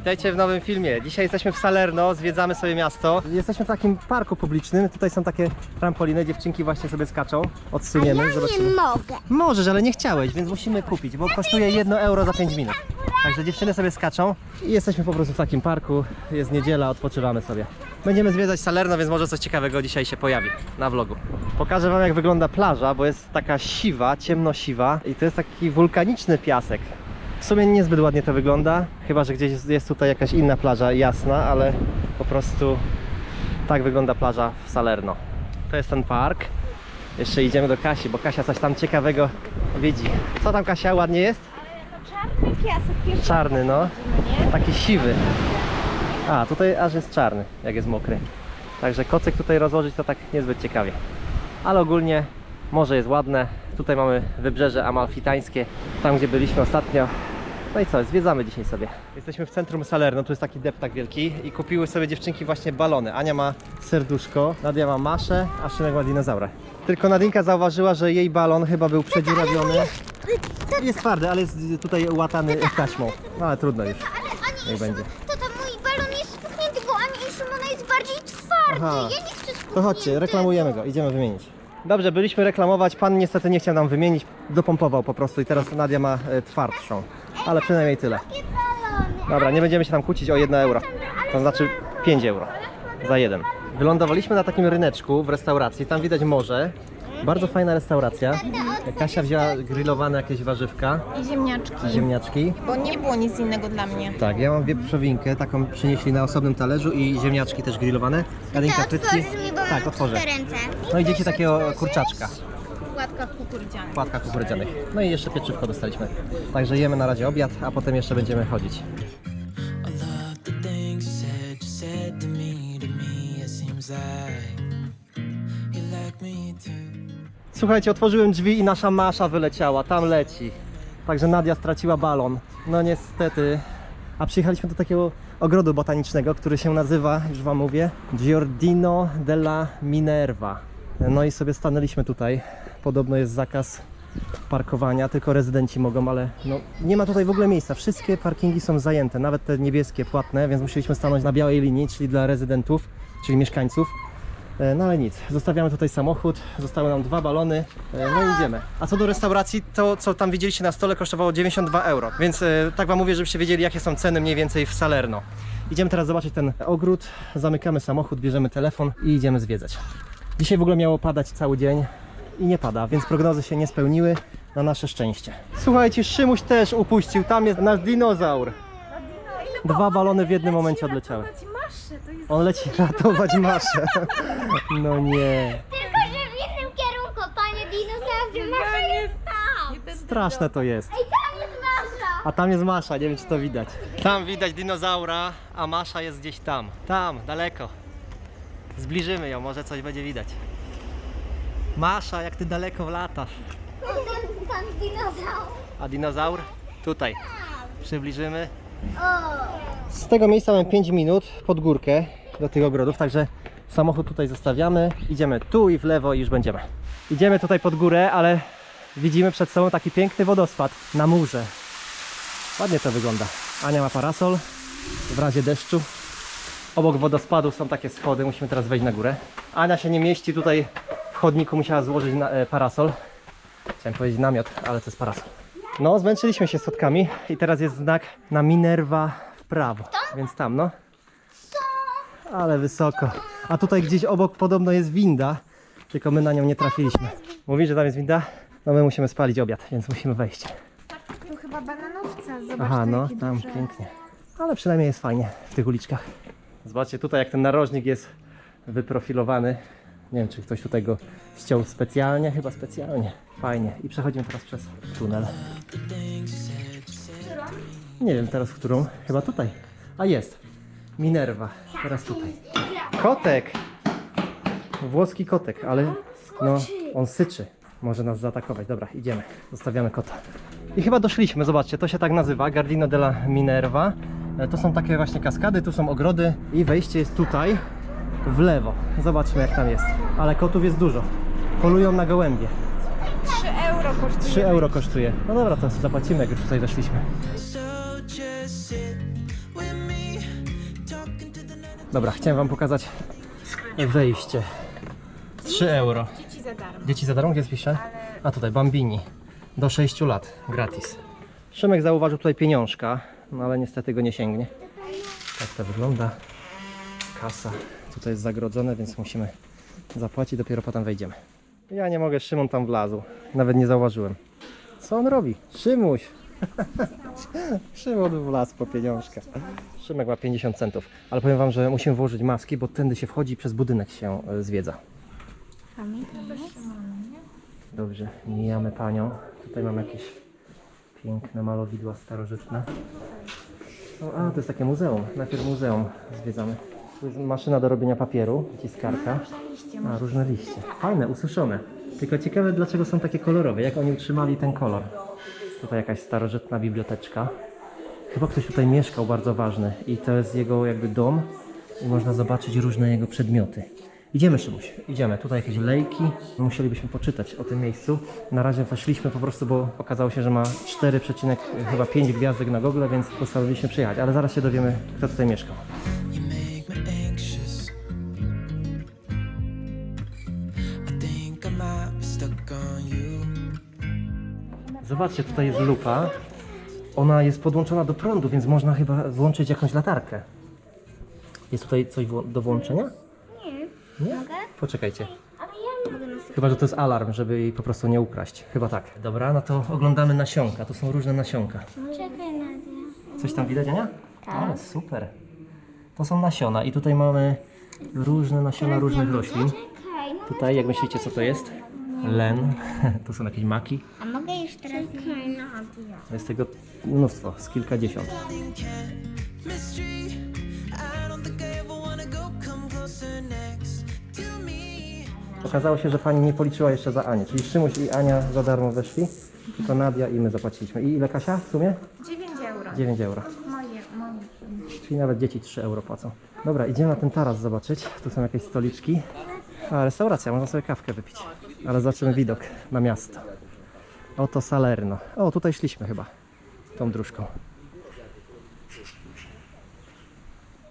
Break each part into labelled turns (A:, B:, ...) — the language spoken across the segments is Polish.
A: Witajcie w nowym filmie. Dzisiaj jesteśmy w Salerno, zwiedzamy sobie miasto. Jesteśmy w takim parku publicznym. Tutaj są takie trampoliny, dziewczynki właśnie sobie skaczą. Odsuniemy, zobaczymy.
B: mogę.
A: Możesz, ale nie chciałeś, więc musimy kupić, bo kosztuje 1 euro za 5 minut. Także dziewczyny sobie skaczą i jesteśmy po prostu w takim parku. Jest niedziela, odpoczywamy sobie. Będziemy zwiedzać Salerno, więc może coś ciekawego dzisiaj się pojawi na vlogu. Pokażę wam jak wygląda plaża, bo jest taka siwa, ciemnosiwa i to jest taki wulkaniczny piasek. W sumie niezbyt ładnie to wygląda, chyba że gdzieś jest- tutaj jakaś inna plaża jasna, ale po prostu tak wygląda plaża w Salerno. To jest ten park. Jeszcze idziemy do Kasi, bo Kasia coś tam ciekawego widzi. Co tam Kasia, ładnie jest?
B: Czarny piasek, pierwszy
A: Czarny, no. Taki siwy. A, tutaj aż jest czarny, jak jest mokry. Także kocyk tutaj rozłożyć to tak niezbyt ciekawie. Ale ogólnie morze jest ładne. Tutaj mamy wybrzeże amalfitańskie, tam gdzie byliśmy ostatnio. No i co, zwiedzamy dzisiaj sobie. Jesteśmy w centrum Salerno, tu jest taki deptak wielki i kupiły sobie dziewczynki właśnie balony. Ania ma serduszko, Nadia ma maszę, a Szynek ma dinozaura. Tylko Nadinka zauważyła, że jej balon chyba był przedziurawiony. Jest twardy, ale jest tutaj łatany taśmą. No ale trudno już.
B: Ale
A: Niech będzie.
B: To to mój balon jest spuchnięty, bo Ani i Szymona jest bardziej twardy.
A: Aha.
B: Ja nie chcę.
A: To chodźcie, reklamujemy go, idziemy wymienić. Dobrze, byliśmy reklamować, pan niestety nie chciał nam wymienić, dopompował po prostu i teraz Nadia ma e, twardszą. Ale przynajmniej tyle. Dobra, nie będziemy się tam kłócić o 1 euro. To znaczy 5 euro za jeden. Wylądowaliśmy na takim ryneczku w restauracji, tam widać morze. Bardzo fajna restauracja. Kasia wzięła grillowane jakieś warzywka,
C: I ziemniaczki,
A: ziemniaczki.
C: bo nie było nic innego dla mnie.
A: Tak, ja mam wieprzowinkę, taką przynieśli na osobnym talerzu i ziemniaczki też grillowane. Jadynka frytki. Tak, otworzę.
B: ręce.
A: No i dzieci takiego kurczaczka.
C: Płatka kukurydziana.
A: płatkach kukurydzianych. No i jeszcze pieczywko dostaliśmy. Także jemy na razie obiad, a potem jeszcze będziemy chodzić.
D: I love the things you said, you said to me, to me it seems like you like me too.
A: Słuchajcie, otworzyłem drzwi i nasza Masza wyleciała, tam leci. Także Nadia straciła balon. No niestety. A przyjechaliśmy do takiego ogrodu botanicznego, który się nazywa, już wam mówię, Giordino della Minerva. No i sobie stanęliśmy tutaj. Podobno jest zakaz parkowania, tylko rezydenci mogą, ale no, nie ma tutaj w ogóle miejsca. Wszystkie parkingi są zajęte, nawet te niebieskie, płatne, więc musieliśmy stanąć na białej linii, czyli dla rezydentów, czyli mieszkańców. E, No ale nic, zostawiamy tutaj samochód, zostały nam dwa balony, e, no i idziemy. A co do restauracji, to co tam widzieliście na stole kosztowało 92 euro, więc e, tak wam mówię, żebyście wiedzieli jakie są ceny mniej więcej w Salerno. Idziemy teraz zobaczyć ten ogród, zamykamy samochód, bierzemy telefon i idziemy zwiedzać. Dzisiaj w ogóle miało padać cały dzień i nie pada, więc prognozy się nie spełniły na nasze szczęście. Słuchajcie, Szymuś też upuścił, tam jest nasz dinozaur. Dwa balony w jednym momencie odleciały. On leci ratować Maszę. No nie.
B: Tylko, że w jednym kierunku, panie dinozaurze, Masza jest tam.
A: Straszne to jest.
B: I tam jest Masza.
A: A tam jest Masza, nie wiem czy to widać. Tam widać dinozaura, a Masza jest gdzieś tam. Tam, daleko. Zbliżymy ją, może coś będzie widać. Masza, jak ty daleko latasz.
B: Pan, pan dinozaur.
A: A dinozaur? Tutaj. Przybliżymy. Z tego miejsca mamy 5 minut pod górkę do tych ogrodów, także samochód tutaj zostawiamy. Idziemy tu i w lewo i już będziemy. Idziemy tutaj pod górę, ale widzimy przed sobą taki piękny wodospad na murze. Ładnie to wygląda. Ania ma parasol w razie deszczu. Obok wodospadu są takie schody, musimy teraz wejść na górę. Ania się nie mieści tutaj w chodniku, musiała złożyć na, e, parasol. Chciałem powiedzieć namiot, ale to jest parasol. No, zmęczyliśmy się schodkami i teraz jest znak na Minerva w prawo. Więc tam, no. Ale wysoko. A tutaj gdzieś obok podobno jest winda, tylko my na nią nie trafiliśmy. Mówisz, że tam jest winda? No my musimy spalić obiad, więc musimy wejść.
C: Tu chyba bananowca, zobacz
A: Aha, no,
C: jakie
A: tam
C: duże.
A: pięknie. Ale przynajmniej jest fajnie w tych uliczkach. Zobaczcie tutaj, jak ten narożnik jest wyprofilowany. Nie wiem, czy ktoś tutaj go ściął specjalnie, chyba specjalnie. Fajnie. I przechodzimy teraz przez tunel. Nie wiem teraz którą. Chyba tutaj. A jest. Minerva. Teraz tutaj. Kotek! Włoski kotek, ale no, on syczy. Może nas zaatakować. Dobra, idziemy. Zostawiamy kota. I chyba doszliśmy, zobaczcie, to się tak nazywa, Gardino della Minerva. E, To są takie właśnie kaskady, tu są ogrody i wejście jest tutaj, w lewo. Zobaczmy jak tam jest. Ale kotów jest dużo. Polują na gołębie.
C: 3 euro kosztuje.
A: 3 euro kosztuje. No dobra, to zapłacimy, jak już tutaj
D: me
A: Dobra, chciałem wam pokazać wejście. 3 euro.
C: Dzieci za darmo.
A: Dzieci za darmo, gdzie jest pisze? A tutaj, Bambini. Do 6 lat, gratis. Szymek zauważył tutaj pieniążka, no ale niestety go nie sięgnie. Tak to wygląda. Kasa. Tutaj jest zagrodzone, więc musimy zapłacić, dopiero potem wejdziemy. Ja nie mogę, Szymon tam wlazł. Nawet nie zauważyłem. Co on robi? Szymuś! Szymon wlazł po pieniążka. Szymek ma 50 centów. Ale powiem wam, że musimy włożyć maski, bo tędy się wchodzi i przez budynek się e, zwiedza. Dobrze, mijamy panią. Tutaj mam jakieś piękne malowidła starożytne. A, to jest takie muzeum. Najpierw muzeum zwiedzamy. Maszyna do robienia papieru, ciskarka. A, różne liście. Fajne, ususzone. Tylko ciekawe, dlaczego są takie kolorowe. Jak oni utrzymali ten kolor. Tutaj jakaś starożytna biblioteczka. Chyba ktoś tutaj mieszkał bardzo ważny i to jest jego jakby dom i można zobaczyć różne jego przedmioty. Idziemy Szymuś, idziemy. Tutaj jakieś lejki. Musielibyśmy poczytać o tym miejscu. Na razie weszliśmy po prostu, bo okazało się, że ma 4,5 gwiazdek na Google, więc postanowiliśmy przyjechać. Ale zaraz się dowiemy, kto tutaj mieszkał. Zobaczcie, tutaj jest lupa. Ona jest podłączona do prądu, więc można chyba włączyć jakąś latarkę. Jest tutaj coś do włączenia? Nie. Nie? Poczekajcie.
B: Mogę.
A: Chyba, że to jest alarm, żeby jej po prostu nie ukraść. Chyba tak. Dobra, no to oglądamy nasionka. Tu są różne nasionka.
B: Czekaj, Nadia.
A: Coś tam widać, Ania? Tak. O, super. To są nasiona i tutaj mamy różne nasiona różnych roślin.
B: Czekaj, no.
A: Tutaj, jak myślicie, co to jest? Len. Tu są jakieś maki.
B: A mogę jeszcze raz? Nadia.
A: Jest tego mnóstwo, z kilkadziesiąt.
D: To.
A: Okazało się, że pani nie policzyła jeszcze za Anię, czyli Szymuś i Ania za darmo weszli, tylko Nadia i my zapłaciliśmy. I ile Kasia w sumie?
C: 9 euro.
A: 9 euro.
C: Moje, moje.
A: Czyli nawet dzieci 3 euro płacą. Dobra, idziemy na ten taras zobaczyć. Tu są jakieś stoliczki. A, restauracja, można sobie kawkę wypić. Ale zobaczymy widok na miasto. Oto Salerno. O, tutaj szliśmy chyba. Tą dróżką.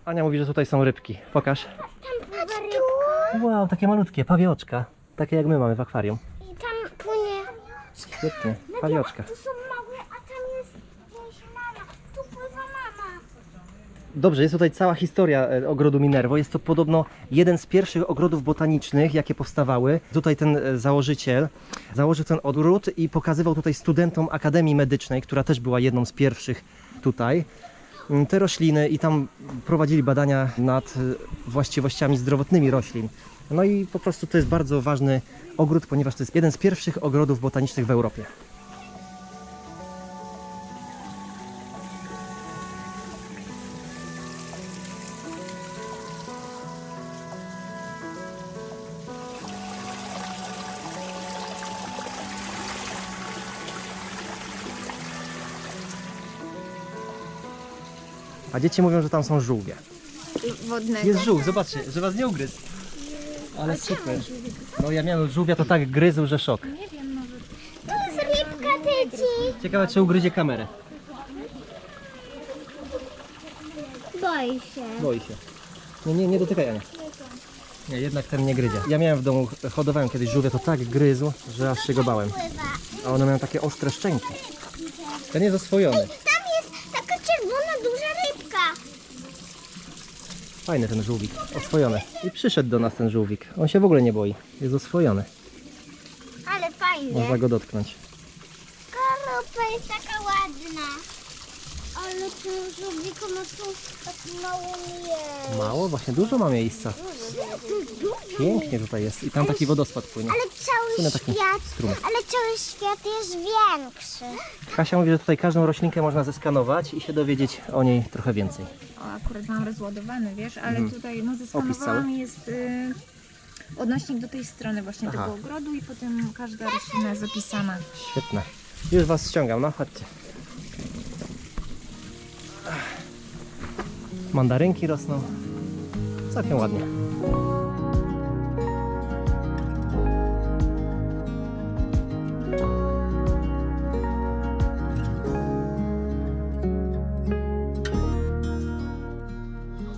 A: Ania mówi, że tutaj są rybki. Pokaż.
B: Tam pływa rybka.
A: Wow, takie malutkie, pawioczka. Takie jak my mamy w akwarium.
B: I tam płynie...
A: Świetnie, pawioczka.
B: Są małe, a tam jest jakaś mama. Tu pływa mama.
A: Dobrze, jest tutaj cała historia e, ogrodu Minervo. Jest to podobno jeden z pierwszych ogrodów botanicznych, jakie powstawały. Tutaj ten e, założyciel założył ten ogród i pokazywał tutaj studentom Akademii Medycznej, która też była jedną z pierwszych tutaj, m, te rośliny i tam prowadzili badania nad e, właściwościami zdrowotnymi roślin. No i po prostu to jest bardzo ważny ogród, ponieważ to jest jeden z pierwszych ogrodów botanicznych w Europie. A dzieci mówią, że tam są żółwie.
C: Wodnego.
A: Jest żółw, zobaczcie, że was nie ugryzł. Ale super. No ja miałem żółwia, to tak gryzł, że szok.
B: Tu jest rybka, tyci.
A: Ciekawe, czy ugryzie kamerę.
B: Boi się.
A: Boi się. Nie, nie, nie dotykaj Ania. Nie, jednak ten nie gryzie. Ja miałem w domu, hodowałem kiedyś żółwia, to tak gryzł, że aż się go bałem.
B: Pływa.
A: A one mają takie ostre szczęki. Ten jest oswojony.
B: Tam jest taka czerwona, duża rybka.
A: Fajny ten żółwik, oswojony. I przyszedł do nas ten żółwik. On się w ogóle nie boi. Jest oswojony.
B: Ale fajnie.
A: Można go dotknąć.
B: Karopa jest taka ładna. Ale ten żółwik ma tu tak mało miejsc.
A: Mało? Właśnie dużo ma miejsca. Pięknie tutaj jest. I tam taki wodospad płynie.
B: Ale cały
A: taki
B: świat, ale cały świat jest większy.
A: Kasia mówi, że tutaj każdą roślinkę można zeskanować i się dowiedzieć o niej trochę więcej.
C: O, akurat mam rozładowany, wiesz, ale
A: Mhm.
C: tutaj no zeskanowałam
A: cały?
C: jest y, odnośnik do tej strony właśnie
A: Aha.
C: tego ogrodu i potem każda roślina jest zapisana.
A: Świetne. Już was ściągam, no chodźcie. Mandarynki rosną. Całkiem ładnie.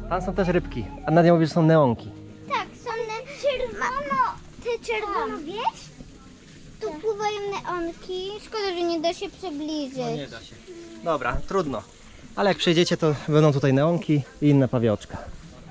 A: Tam są też rybki. A Nadia mówi, że są neonki.
B: Tak, są ne... czerwono. Te czerwono, wiesz? Tu pływają neonki. Szkoda, że nie da się przybliżyć.
A: da się. Dobra, trudno. Ale jak przejdziecie, to będą tutaj neonki i inne pawioczka.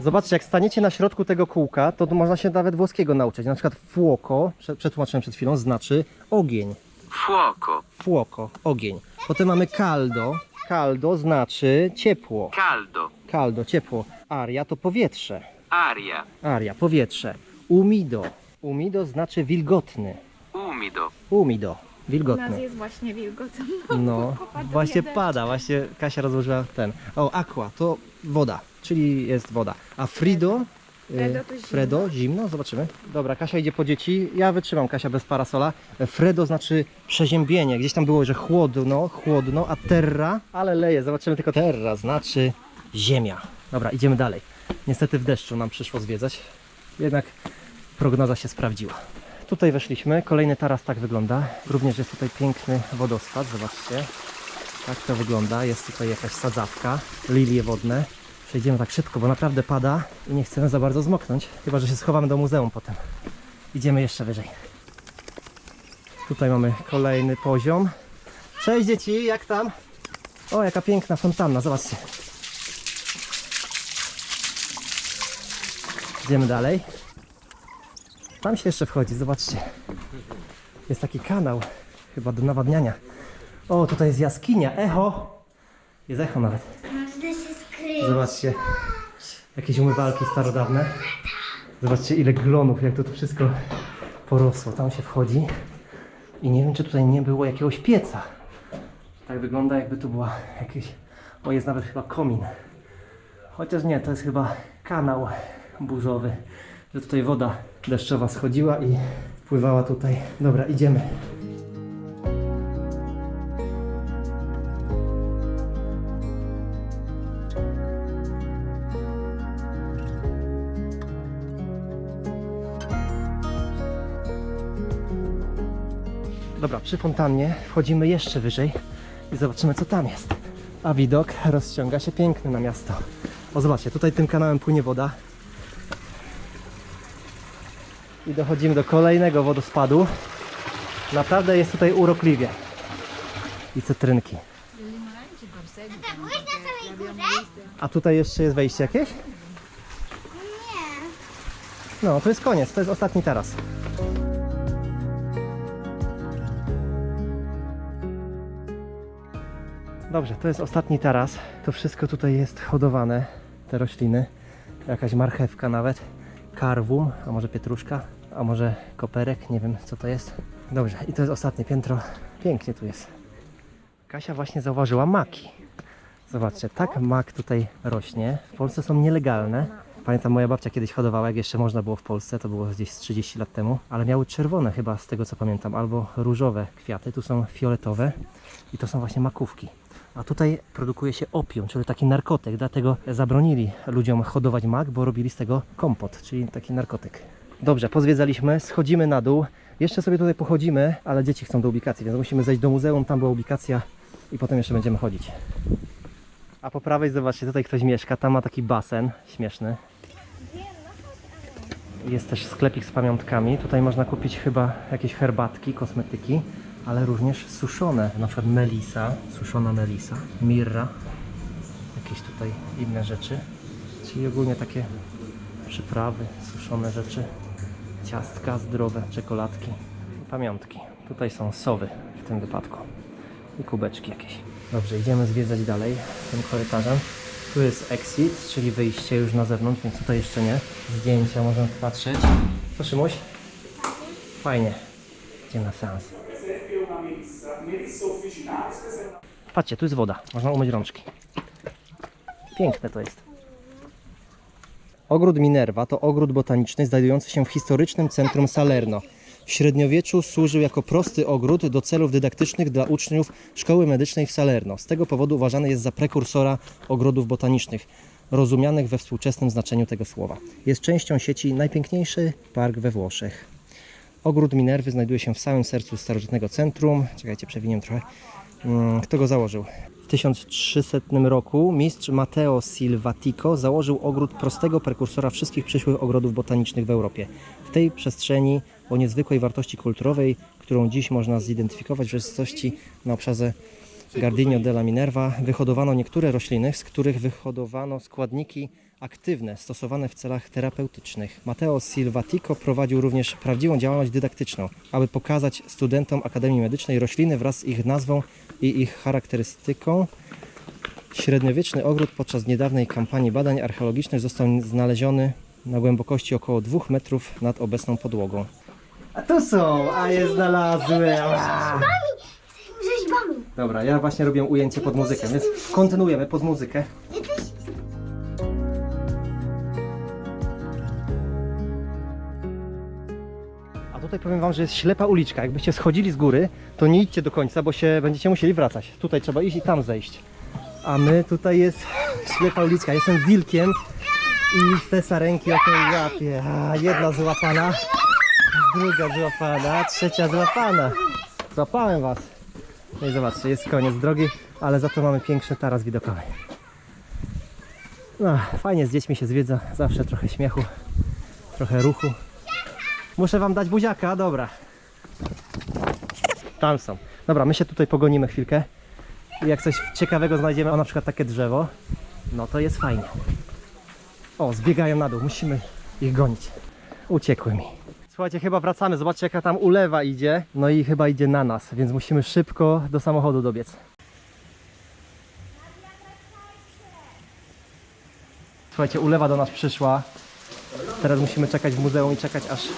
A: Zobaczcie, jak staniecie na środku tego kółka, to można się nawet włoskiego nauczyć. Na przykład fuoco, prze- przetłumaczyłem przed chwilą, znaczy ogień.
E: Fuoco,
A: Fuoco, ogień. Potem mamy caldo. Caldo znaczy ciepło.
E: caldo,
A: Caldo, ciepło. Aria to powietrze.
E: aria,
A: Aria, powietrze. Umido. Umido znaczy wilgotny.
E: umido,
A: Umido,
C: U nas
A: wilgotny.
C: jest właśnie wilgotno.
A: No, właśnie pada, właśnie Kasia rozłożyła ten. O, aqua to woda, czyli jest woda. A Frido, y,
C: Fredo to zimno.
A: Fredo, zimno, zobaczymy. Dobra, Kasia idzie po dzieci, ja wytrzymam Kasia bez parasola. Fredo znaczy przeziębienie, gdzieś tam było, że chłodno, chłodno, a terra, ale leje, zobaczymy tylko terra, znaczy ziemia. Dobra, idziemy dalej. Niestety w deszczu nam przyszło zwiedzać, jednak prognoza się sprawdziła. Tutaj weszliśmy, kolejny taras tak wygląda. Również jest tutaj piękny wodospad, zobaczcie. Tak to wygląda, jest tutaj jakaś sadzawka, lilie wodne. Przejdziemy tak szybko, bo naprawdę pada i nie chcemy za bardzo zmoknąć. Chyba, że się schowamy do muzeum potem. Idziemy jeszcze wyżej. Tutaj mamy kolejny poziom. Cześć dzieci, jak tam? O, jaka piękna fontanna, zobaczcie. Idziemy dalej. Tam się jeszcze wchodzi, zobaczcie. Jest taki kanał, chyba do nawadniania. O, tutaj jest jaskinia, echo. Jest echo nawet.
B: Się.
A: Zobaczcie, jakieś umywalki starodawne. Zobaczcie ile glonów, jak to wszystko porosło. Tam się wchodzi i nie wiem, czy tutaj nie było jakiegoś pieca. Tak wygląda, jakby tu była jakieś... O, jest nawet chyba komin. Chociaż nie, to jest chyba kanał burzowy, że tutaj woda deszczowa schodziła i wpływała tutaj. Dobra, idziemy. Dobra, przy fontannie wchodzimy jeszcze wyżej i zobaczymy co tam jest. A widok rozciąga się piękny na miasto. O zobaczcie, tutaj tym kanałem płynie woda. I dochodzimy do kolejnego wodospadu. Naprawdę jest tutaj urokliwie. I cytrynki. A tutaj jeszcze jest wejście jakieś?
B: Nie.
A: No, to jest koniec, to jest ostatni taras. Dobrze, to jest ostatni taras. To wszystko tutaj jest hodowane, te rośliny. Jakaś marchewka nawet, karwum, a może pietruszka, a może koperek, nie wiem co to jest. Dobrze, i to jest ostatnie piętro. Pięknie tu jest. Kasia właśnie zauważyła maki. Zobaczcie, tak mak tutaj rośnie. W Polsce są nielegalne. Pamiętam, moja babcia kiedyś hodowała, jak jeszcze można było w Polsce, to było gdzieś z 30 lat temu, ale miały czerwone chyba, z tego co pamiętam, albo różowe kwiaty, tu są fioletowe i to są właśnie makówki. A tutaj produkuje się opium, czyli taki narkotyk, dlatego zabronili ludziom hodować mak, bo robili z tego kompot, czyli taki narkotyk. Dobrze, pozwiedzaliśmy, schodzimy na dół. Jeszcze sobie tutaj pochodzimy, ale dzieci chcą do ubikacji, więc musimy zejść do muzeum, tam była ubikacja i potem jeszcze będziemy chodzić. A po prawej zobaczcie, tutaj ktoś mieszka, tam ma taki basen śmieszny. Jest też sklepik z pamiątkami. Tutaj można kupić chyba jakieś herbatki, kosmetyki, ale również suszone, na przykład melisa, suszona melisa, mirra, jakieś tutaj inne rzeczy. Czyli ogólnie takie przyprawy, suszone rzeczy, ciastka zdrowe, czekoladki, pamiątki. Tutaj są sowy w tym wypadku i kubeczki jakieś. Dobrze, idziemy zwiedzać dalej tym korytarzem. Tu jest exit, czyli wyjście już na zewnątrz, więc tutaj jeszcze nie. Zdjęcia możemy patrzeć. Co Szymuś? Fajnie. Idziemy na seans. Patrzcie, tu jest woda. Można umyć rączki. Piękne to jest. Ogród Minerva to ogród botaniczny znajdujący się w historycznym centrum Salerno. W średniowieczu służył jako prosty ogród do celów dydaktycznych dla uczniów Szkoły Medycznej w Salerno. Z tego powodu uważany jest za prekursora ogrodów botanicznych, rozumianych we współczesnym znaczeniu tego słowa. Jest częścią sieci Najpiękniejszy Park we Włoszech. Ogród Minerwy znajduje się w samym sercu starożytnego centrum. Czekajcie, przewinię trochę. Mm, Kto go założył? 1300 roku mistrz Matteo Silvatico założył ogród prostego prekursora wszystkich przyszłych ogrodów botanicznych w Europie. W tej przestrzeni o niezwykłej wartości kulturowej, którą dziś można zidentyfikować w rzeczywistości na obszarze Gardino della Minerva, wyhodowano niektóre rośliny, z których wyhodowano składniki aktywne stosowane w celach terapeutycznych. Matteo Silvatico prowadził również prawdziwą działalność dydaktyczną, aby pokazać studentom Akademii Medycznej rośliny wraz z ich nazwą i ich charakterystyką. Średniowieczny ogród podczas niedawnej kampanii badań archeologicznych został znaleziony na głębokości około 2 metrów nad obecną podłogą. A tu są, a je znalazłem.
B: Rzeźbami.
A: Dobra, ja właśnie robię ujęcie pod muzykę, więc kontynuujemy pod muzykę.
B: Ja też
A: tutaj powiem wam, że jest ślepa uliczka. Jakbyście schodzili z góry, to nie idźcie do końca, bo się będziecie musieli wracać. Tutaj trzeba iść i tam zejść. A my tutaj jest ślepa uliczka. Jestem wilkiem i te sarenki o tej łapie. A, jedna złapana, druga złapana, trzecia złapana. Złapałem was. No i zobaczcie, jest koniec drogi, ale za to mamy piękny taras widokowy. No, fajnie z dziećmi się zwiedza, zawsze trochę śmiechu, trochę ruchu. Muszę wam dać buziaka, dobra. Tam są. Dobra, my się tutaj pogonimy chwilkę. I jak coś ciekawego znajdziemy, o na przykład takie drzewo, no to jest fajnie. O, zbiegają na dół, musimy ich gonić. Uciekły mi. Słuchajcie, chyba wracamy. Zobaczcie, jaka tam ulewa idzie. No i chyba idzie na nas, więc musimy szybko do samochodu dobiec. Słuchajcie, ulewa do nas przyszła. Teraz musimy czekać w muzeum i czekać aż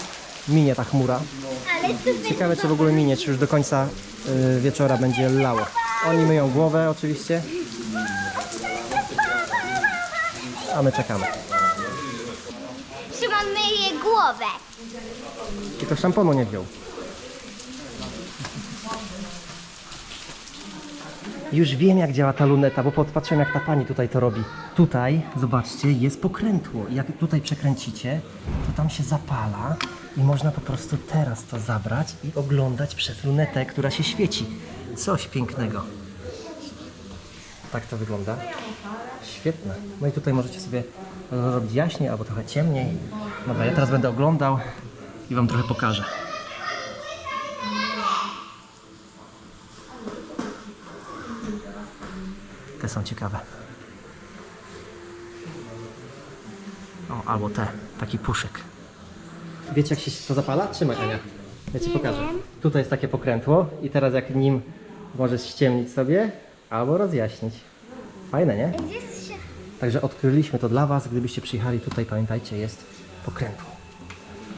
A: minie ta chmura. Ciekawe czy w ogóle minie, czy już do końca y, wieczora będzie lało. Oni myją głowę oczywiście. A my czekamy.
B: Szymon myje głowę.
A: Tylko szamponu nie wziął. Już wiem jak działa ta luneta, bo podpatrzyłem jak ta pani tutaj to robi. Tutaj, zobaczcie, jest pokrętło. Jak tutaj przekręcicie, to tam się zapala i można po prostu teraz to zabrać i oglądać przez lunetę, która się świeci. Coś pięknego. Tak to wygląda. Świetne. No i tutaj możecie sobie robić jaśniej albo trochę ciemniej. Dobra, ja teraz będę oglądał i Wam trochę pokażę. Te są ciekawe. O, albo te, taki puszek. Wiecie jak się to zapala? Trzymaj Ania. Ja Ci pokażę. Tutaj jest takie pokrętło i teraz jak nim możesz ściemnić sobie albo rozjaśnić. Fajne, nie?
B: Jest się...
A: Także odkryliśmy to dla Was. Gdybyście przyjechali tutaj, pamiętajcie, jest pokrętło.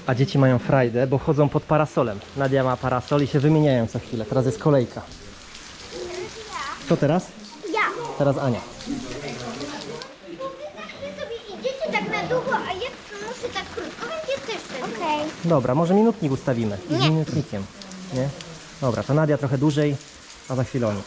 A: A dzieci mają frajdę, bo chodzą pod parasolem. Nadia ma parasol i się wymieniają co chwilę. Teraz jest kolejka. Kto teraz?
B: Ja.
A: Teraz Ania.
B: Wy sobie idziecie tak na długo, a ja muszę tak krótko, więc ja też Okej.
A: Dobra, może minutnik ustawimy. I z minutnikiem. Nie? Dobra, to Nadia trochę dłużej, a za chwilę oni.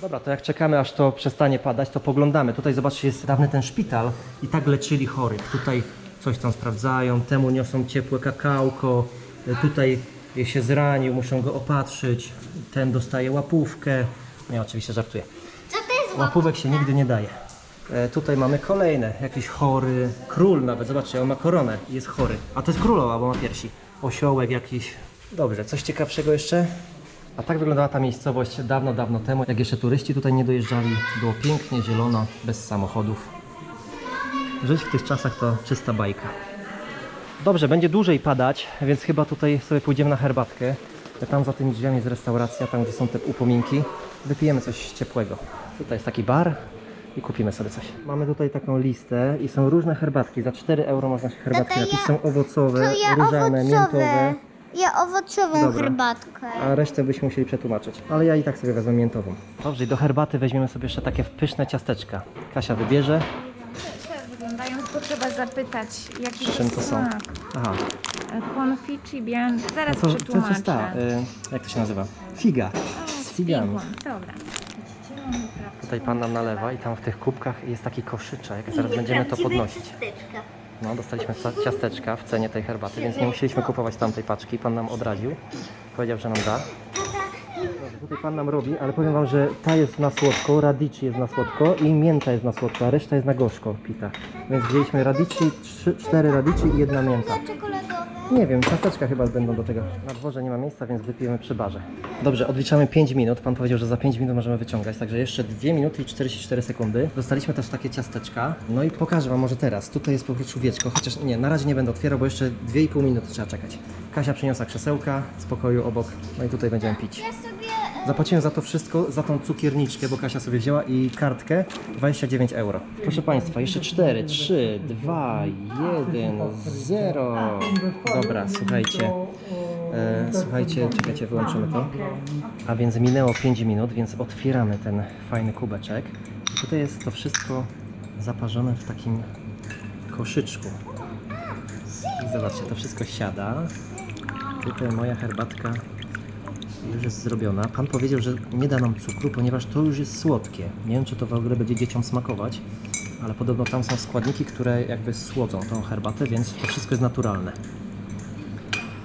A: Dobra, to jak czekamy aż to przestanie padać, to poglądamy. Tutaj zobaczcie, jest dawny ten szpital i tak leczyli chorych. Tutaj coś tam sprawdzają, temu niosą ciepłe kakałko, y, tutaj się zranił, muszą go opatrzyć, ten dostaje łapówkę. Nie, oczywiście żartuję.
B: Co to jest łap?
A: Łapówek się nigdy nie daje. E, tutaj mamy kolejne, jakiś chory, król nawet, zobaczcie, on ma koronę i jest chory. A to jest królowa, bo ma piersi. Osiołek jakiś. Dobrze, coś ciekawszego jeszcze? A tak wyglądała ta miejscowość dawno, dawno temu, jak jeszcze turyści tutaj nie dojeżdżali. Było pięknie, zielono, bez samochodów. Żyć w tych czasach to czysta bajka. Dobrze, będzie dłużej padać, więc chyba tutaj sobie pójdziemy na herbatkę. Tam za tymi drzwiami jest restauracja, tam gdzie są te upominki. Wypijemy coś ciepłego. Tutaj jest taki bar i kupimy sobie coś. Mamy tutaj taką listę i są różne herbatki. Za 4 euro można się herbatki
B: Tata,
A: napić.
B: ja-
A: Są owocowe,
B: To ja
A: różane, miętowe.
B: owocowe. Ja owocową
A: Dobra.
B: herbatkę.
A: A resztę byśmy musieli przetłumaczyć. Ale ja i tak sobie wezmę miętową. Dobrze, i do herbaty weźmiemy sobie jeszcze takie pyszne ciasteczka. Kasia wybierze.
C: Tak wyglądają, tylko trzeba zapytać, jaki
A: Z czym to są?
C: smak.
A: Aha,
C: Konfici bian... Zaraz
A: to, to, to
C: przetłumaczę.
A: jest ta, y, jak to się nazywa? Figa. Z figami.
C: Figą, Dobra.
A: Tutaj pan nam nalewa i tam w tych kubkach jest taki koszyczek. Zaraz będziemy to podnosić. No, dostaliśmy ca- ciasteczka w cenie tej herbaty, więc nie musieliśmy kupować tamtej paczki. Pan nam odradził. Powiedział, że nam da. Tutaj pan nam robi, ale powiem wam, że ta jest na słodko, radici jest na słodko i mięta jest na słodko, a reszta jest na gorzko pita. Więc wzięliśmy radici, trzy, cztery radici i jedna mięta. Nie wiem, ciasteczka chyba będą do tego. Na dworze nie ma miejsca, więc wypijemy przy barze. Dobrze, odliczamy 5 minut. Pan powiedział, że za 5 minut możemy wyciągać, także jeszcze 2 minuty i 44 sekundy. Dostaliśmy też takie ciasteczka. No i pokażę Wam może teraz. Tutaj jest po prostu wieczko, chociaż nie, na razie nie będę otwierał, bo jeszcze 2,5 minuty trzeba czekać. Kasia przyniosła krzesełka z pokoju obok, no i tutaj będziemy pić.
B: Ja sobie...
A: Zapłaciłem za to wszystko, za tą cukierniczkę, bo Kasia sobie wzięła i kartkę 29 euro. Proszę Państwa, jeszcze 4, 3, 2, 1, 0. Dobra, słuchajcie. E, słuchajcie, czekajcie, wyłączymy to. A więc minęło 5 minut, więc otwieramy ten fajny kubeczek. Tutaj jest to wszystko zaparzone w takim koszyczku. I zobaczcie, to wszystko siada. Tutaj moja herbatka już jest zrobiona. Pan powiedział, że nie da nam cukru, ponieważ to już jest słodkie. Nie wiem, czy to w ogóle będzie dzieciom smakować, ale podobno tam są składniki, które jakby słodzą tą herbatę, więc to wszystko jest naturalne.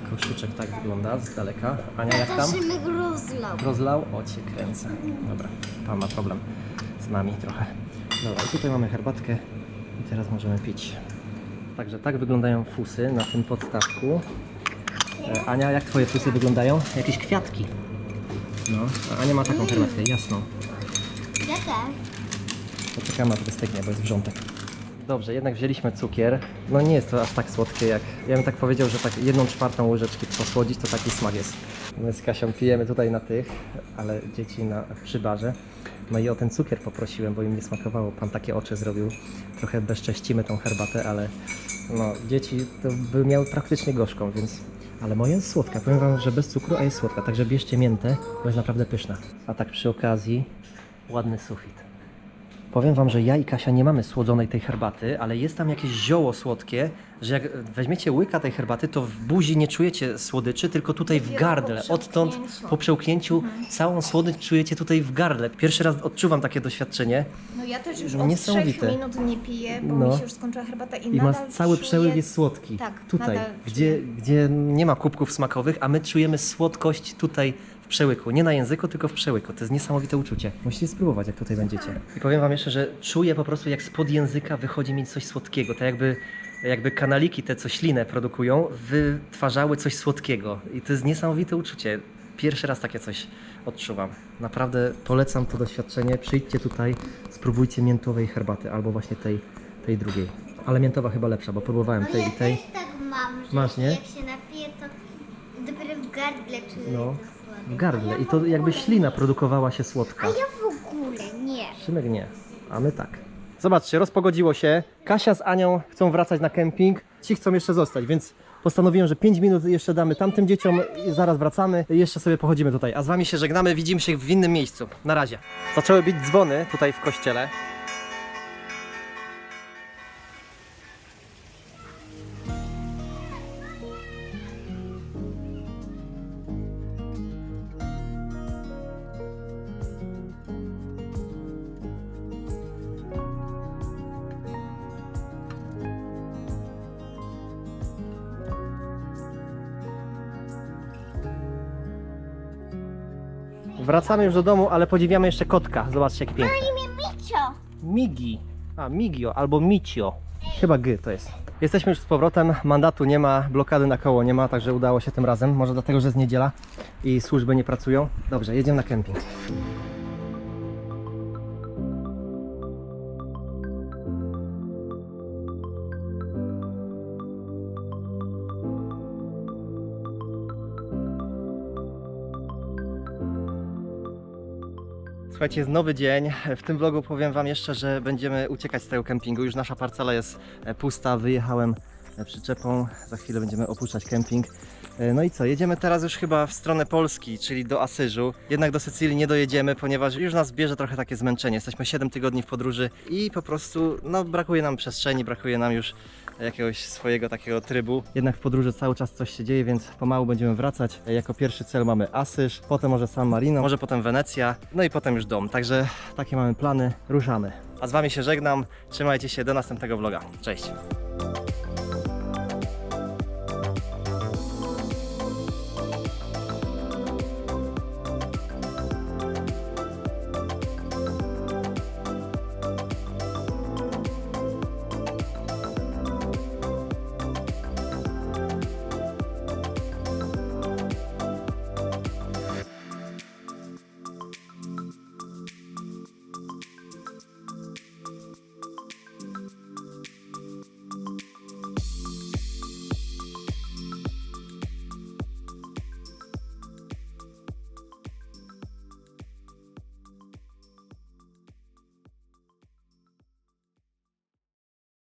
A: Koszyczek tak wygląda z daleka. Ania, jak tam?
B: Szymek rozlał.
A: Rozlał? O, cię kręcę. Dobra, pan ma problem z nami trochę. Dobra, i tutaj mamy herbatkę i teraz możemy pić. Także tak wyglądają fusy na tym podstawku. E, Ania, jak twoje fusy wyglądają? Jakieś kwiatki. No, a Ania ma taką herbatkę, jasną.
B: Ja też.
A: Poczekamy, aż wystygnie, bo jest wrzątek. Dobrze, jednak wzięliśmy cukier. No nie jest to aż tak słodkie jak... Ja bym tak powiedział, że tak jedną czwartą łyżeczki posłodzić, to taki smak jest. My z Kasią pijemy tutaj na tych, ale dzieci na, przy barze. No i o ten cukier poprosiłem, bo im nie smakowało. Pan takie oczy zrobił. Trochę bezcześcimy tą herbatę, ale no dzieci to by miały praktycznie gorzką, więc... Ale moja jest słodka. Powiem wam, że bez cukru, a jest słodka. Także bierzcie miętę, bo jest naprawdę pyszna. A tak przy okazji, ładny sufit. Powiem Wam, że ja i Kasia nie mamy słodzonej tej herbaty, ale jest tam jakieś zioło słodkie, że jak weźmiecie łyka tej herbaty, to w buzi nie czujecie słodyczy, tylko tutaj w gardle. Odtąd po przełknięciu całą słodycz czujecie tutaj w gardle. Pierwszy raz odczuwam takie doświadczenie
C: No ja też już od
A: niesamowite.
C: 3 minut nie piję, bo
A: No.
C: mi się już skończyła herbata i,
A: i ma
C: nadal
A: cały
C: czuję...
A: przełyk jest słodki.
C: Tak,
A: tutaj,
C: nadal
A: gdzie, gdzie nie ma kubków smakowych, a my czujemy słodkość tutaj w przełyku. Nie na języku, tylko w przełyku. To jest niesamowite uczucie. Musicie spróbować, jak tutaj będziecie. I powiem Wam jeszcze, że czuję po prostu, jak spod języka wychodzi mi coś słodkiego. Tak jakby, jakby kanaliki te, co ślinę produkują, wytwarzały coś słodkiego. I to jest niesamowite uczucie. Pierwszy raz takie coś odczuwam. Naprawdę polecam to doświadczenie. Przyjdźcie tutaj, spróbujcie miętowej herbaty albo właśnie tej, tej drugiej. Ale miętowa chyba lepsza, bo próbowałem
B: No
A: tej
B: ja
A: i tej.
B: też tak mam, że
A: Masz, nie?
B: jak się napiję, to dopiero w gardle czuję
A: No,
B: to
A: w
B: słodkie.
A: gardle. I to jakby ślina produkowała się słodka.
B: A ja w ogóle nie.
A: Szymek nie, a my tak. Zobaczcie, rozpogodziło się. Kasia z Anią chcą wracać na kemping. Ci chcą jeszcze zostać, więc postanowiłem, że 5 minut jeszcze damy tamtym dzieciom i zaraz wracamy. Jeszcze sobie pochodzimy tutaj. A z wami się żegnamy, widzimy się w innym miejscu. Na razie. Zaczęły bić dzwony tutaj w kościele. Wracamy już do domu, ale podziwiamy jeszcze kotka. Zobaczcie, jaki piękny.
B: imię Micio.
A: Migi. A, Migio albo Micio. Chyba G to jest. Jesteśmy już z powrotem, mandatu nie ma, blokady na koło nie ma, także udało się tym razem. Może dlatego, że jest niedziela i służby nie pracują. Dobrze, jedziemy na kemping. Słuchajcie, jest nowy dzień. W tym vlogu powiem Wam jeszcze, że będziemy uciekać z tego kempingu. Już nasza parcela jest e, pusta. Wyjechałem e, przyczepą. Za chwilę będziemy opuszczać kemping. E, No i co? Jedziemy teraz już chyba w stronę Polski, czyli do Asyżu. Jednak do Sycylii nie dojedziemy, ponieważ już nas bierze trochę takie zmęczenie. Jesteśmy 7 tygodni w podróży i po prostu no, brakuje nam przestrzeni, brakuje nam już jakiegoś swojego takiego trybu. Jednak w podróży cały czas coś się dzieje, więc pomału będziemy wracać. Jako pierwszy cel mamy Asyż, potem może San Marino, może potem Wenecja, no i potem już dom. Także takie mamy plany, ruszamy. A z Wami się żegnam, trzymajcie się, do następnego vloga. Cześć!